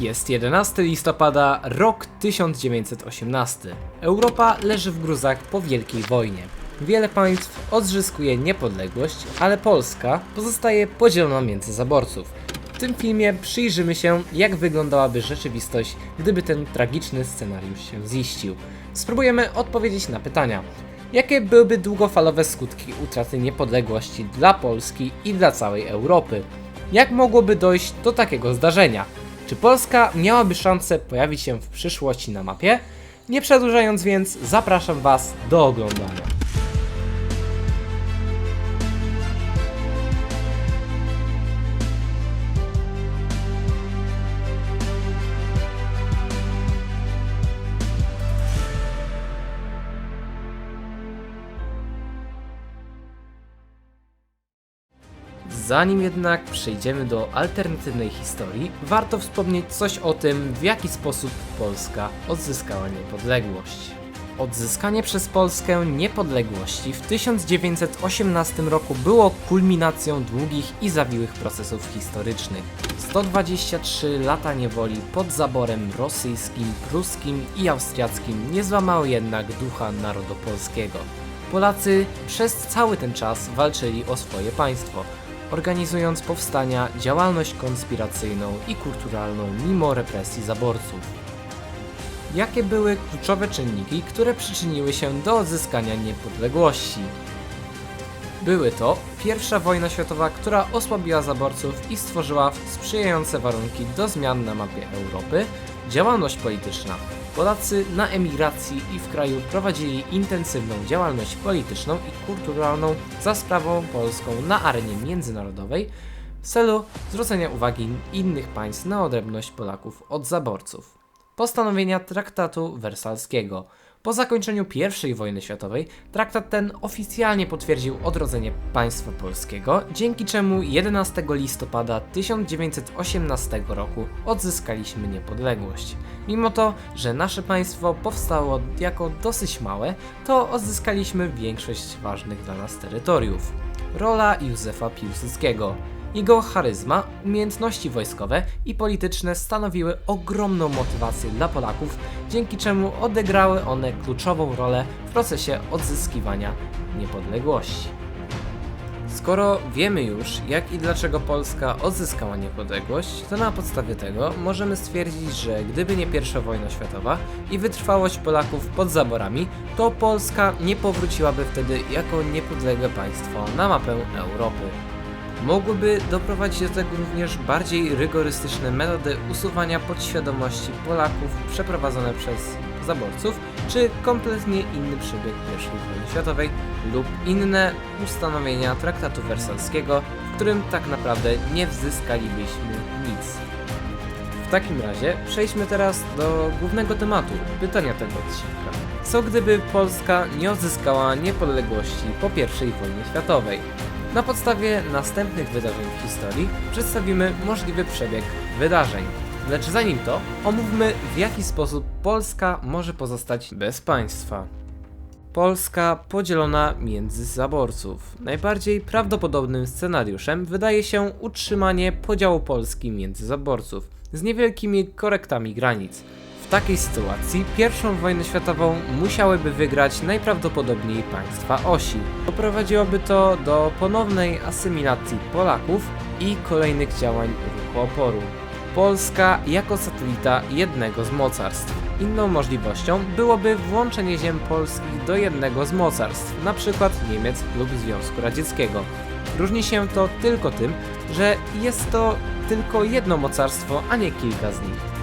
Jest 11 listopada, rok 1918. Europa leży w gruzach po Wielkiej Wojnie. Wiele państw odzyskuje niepodległość, ale Polska pozostaje podzielona między zaborców. W tym filmie przyjrzymy się, jak wyglądałaby rzeczywistość, gdyby ten tragiczny scenariusz się ziścił. Spróbujemy odpowiedzieć na pytania. Jakie byłyby długofalowe skutki utraty niepodległości dla Polski i dla całej Europy? Jak mogłoby dojść do takiego zdarzenia? Czy Polska miałaby szansę pojawić się w przyszłości na mapie? Nie przedłużając więc, zapraszam Was do oglądania. Zanim jednak przejdziemy do alternatywnej historii, warto wspomnieć coś o tym, w jaki sposób Polska odzyskała niepodległość. Odzyskanie przez Polskę niepodległości w 1918 roku było kulminacją długich i zawiłych procesów historycznych. 123 lata niewoli pod zaborem rosyjskim, pruskim i austriackim nie złamały jednak ducha narodu polskiego. Polacy przez cały ten czas walczyli o swoje państwo, organizując powstania, działalność konspiracyjną i kulturalną mimo represji zaborców. Jakie były kluczowe czynniki, które przyczyniły się do odzyskania niepodległości? Były to pierwsza wojna światowa, która osłabiła zaborców i stworzyła sprzyjające warunki do zmian na mapie Europy, działalność polityczna. Polacy na emigracji i w kraju prowadzili intensywną działalność polityczną i kulturalną za sprawą polską na arenie międzynarodowej w celu zwrócenia uwagi innych państw na odrębność Polaków od zaborców. Postanowienia traktatu wersalskiego. Po zakończeniu I wojny światowej traktat ten oficjalnie potwierdził odrodzenie państwa polskiego, dzięki czemu 11 listopada 1918 roku odzyskaliśmy niepodległość. Mimo to, że nasze państwo powstało jako dosyć małe, to odzyskaliśmy większość ważnych dla nas terytoriów. Rola Józefa Piłsudskiego. Jego charyzma, umiejętności wojskowe i polityczne stanowiły ogromną motywację dla Polaków, dzięki czemu odegrały one kluczową rolę w procesie odzyskiwania niepodległości. Skoro wiemy już, jak i dlaczego Polska odzyskała niepodległość, to na podstawie tego możemy stwierdzić, że gdyby nie I wojna światowa i wytrwałość Polaków pod zaborami, to Polska nie powróciłaby wtedy jako niepodległe państwo na mapę Europy. Mogłyby doprowadzić do tego również bardziej rygorystyczne metody usuwania podświadomości Polaków przeprowadzone przez zaborców, czy kompletnie inny przebieg I wojny światowej lub inne ustanowienia traktatu wersalskiego, w którym tak naprawdę nie wzyskalibyśmy nic. W takim razie przejdźmy teraz do głównego tematu, pytania tego odcinka. Co gdyby Polska nie odzyskała niepodległości po I wojnie światowej? Na podstawie następnych wydarzeń w historii przedstawimy możliwy przebieg wydarzeń. Lecz zanim to, omówmy w jaki sposób Polska może pozostać bez państwa. Polska podzielona między zaborców. Najbardziej prawdopodobnym scenariuszem wydaje się utrzymanie podziału Polski między zaborców z niewielkimi korektami granic. Takiej sytuacji pierwszą wojnę światową musiałyby wygrać najprawdopodobniej państwa osi. Doprowadziłoby to do ponownej asymilacji Polaków i kolejnych działań ruchu oporu. Polska jako satelita jednego z mocarstw. Inną możliwością byłoby włączenie ziem polskich do jednego z mocarstw, np. Niemiec lub Związku Radzieckiego. Różni się to tylko tym, że jest to tylko jedno mocarstwo, a nie kilka z nich.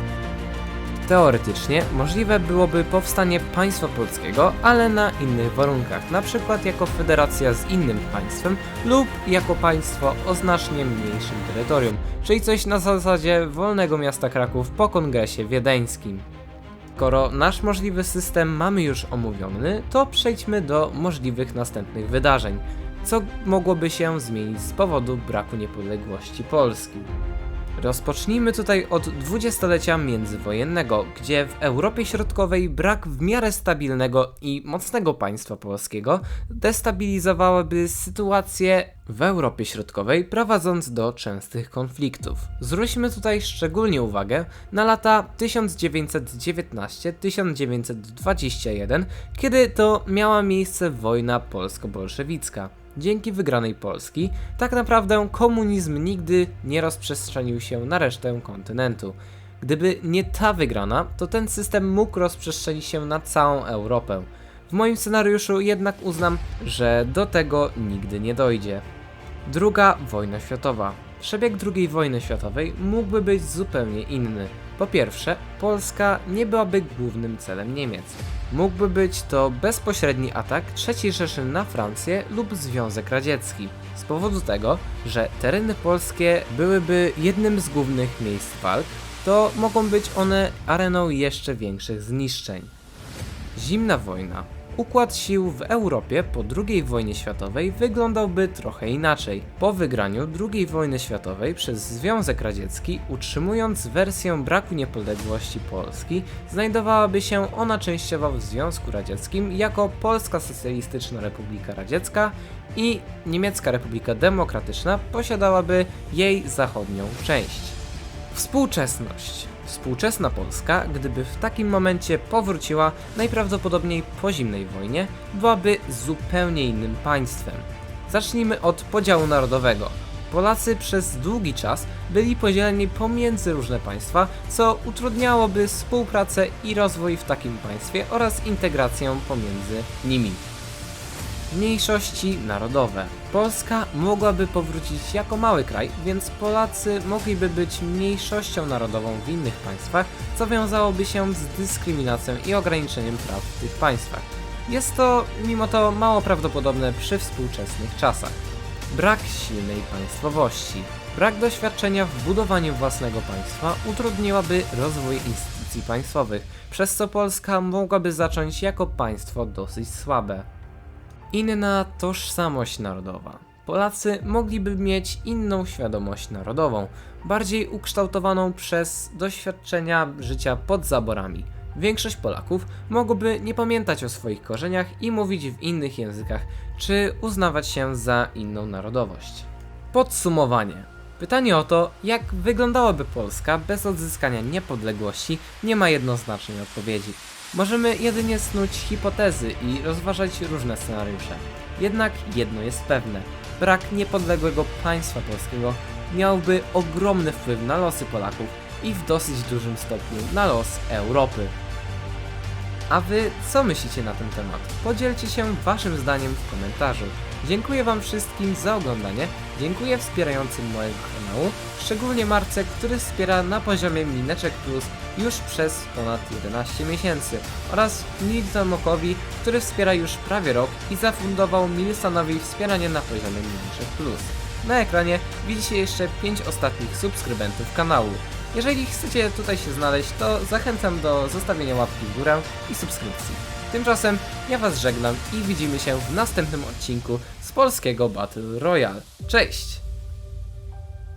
Teoretycznie możliwe byłoby powstanie państwa polskiego, ale na innych warunkach, przykład jako federacja z innym państwem lub jako państwo o znacznie mniejszym terytorium, czyli coś na zasadzie wolnego miasta Kraków po kongresie wiedeńskim. Skoro nasz możliwy system mamy już omówiony, to przejdźmy do możliwych następnych wydarzeń. Co mogłoby się zmienić z powodu braku niepodległości Polski? Rozpocznijmy tutaj od dwudziestolecia międzywojennego, gdzie w Europie Środkowej brak w miarę stabilnego i mocnego państwa polskiego destabilizowałyby sytuację w Europie Środkowej, prowadząc do częstych konfliktów. Zwróćmy tutaj szczególnie uwagę na lata 1919-1921, kiedy to miała miejsce wojna polsko-bolszewicka. Dzięki wygranej Polski, tak naprawdę komunizm nigdy nie rozprzestrzenił się na resztę kontynentu. Gdyby nie ta wygrana, to ten system mógł rozprzestrzenić się na całą Europę. W moim scenariuszu jednak uznam, że do tego nigdy nie dojdzie. Druga wojna światowa. Przebieg II wojny światowej mógłby być zupełnie inny. Po pierwsze, Polska nie byłaby głównym celem Niemiec. Mógłby być to bezpośredni atak III Rzeszy na Francję lub Związek Radziecki. Z powodu tego, że tereny polskie byłyby jednym z głównych miejsc walk, to mogą być one areną jeszcze większych zniszczeń. Zimna wojna. Układ sił w Europie po II wojnie światowej wyglądałby trochę inaczej. Po wygraniu II wojny światowej przez Związek Radziecki, utrzymując wersję braku niepodległości Polski, znajdowałaby się ona częściowo w Związku Radzieckim jako Polska Socjalistyczna Republika Radziecka i Niemiecka Republika Demokratyczna posiadałaby jej zachodnią część. Współczesność. Współczesna Polska, gdyby w takim momencie powróciła, najprawdopodobniej po zimnej wojnie, byłaby zupełnie innym państwem. Zacznijmy od podziału narodowego. Polacy przez długi czas byli podzieleni pomiędzy różne państwa, co utrudniałoby współpracę i rozwój w takim państwie oraz integrację pomiędzy nimi. Mniejszości narodowe. Polska mogłaby powrócić jako mały kraj, więc Polacy mogliby być mniejszością narodową w innych państwach, co wiązałoby się z dyskryminacją i ograniczeniem praw w tych państwach. Jest to mimo to mało prawdopodobne przy współczesnych czasach. Brak silnej państwowości. Brak doświadczenia w budowaniu własnego państwa utrudniłaby rozwój instytucji państwowych, przez co Polska mogłaby zacząć jako państwo dosyć słabe. Inna tożsamość narodowa. Polacy mogliby mieć inną świadomość narodową, bardziej ukształtowaną przez doświadczenia życia pod zaborami. Większość Polaków mogłoby nie pamiętać o swoich korzeniach i mówić w innych językach, czy uznawać się za inną narodowość. Podsumowanie. Pytanie o to, jak wyglądałaby Polska bez odzyskania niepodległości, nie ma jednoznacznej odpowiedzi. Możemy jedynie snuć hipotezy i rozważać różne scenariusze. Jednak jedno jest pewne: brak niepodległego państwa polskiego miałby ogromny wpływ na losy Polaków i w dosyć dużym stopniu na los Europy. A wy co myślicie na ten temat? Podzielcie się waszym zdaniem w komentarzu. Dziękuję wam wszystkim za oglądanie, dziękuję wspierającym mojego kanału, szczególnie Marce, który wspiera na poziomie Mineczek Plus już przez ponad 11 miesięcy oraz Milton Mokowi, który wspiera już prawie rok i zafundował Milsonowi wspieranie na poziomie Mineczek Plus. Na ekranie widzicie jeszcze 5 ostatnich subskrybentów kanału. Jeżeli chcecie tutaj się znaleźć, to zachęcam do zostawienia łapki w górę i subskrypcji. Tymczasem ja Was żegnam i widzimy się w następnym odcinku z polskiego Battle Royale. Cześć!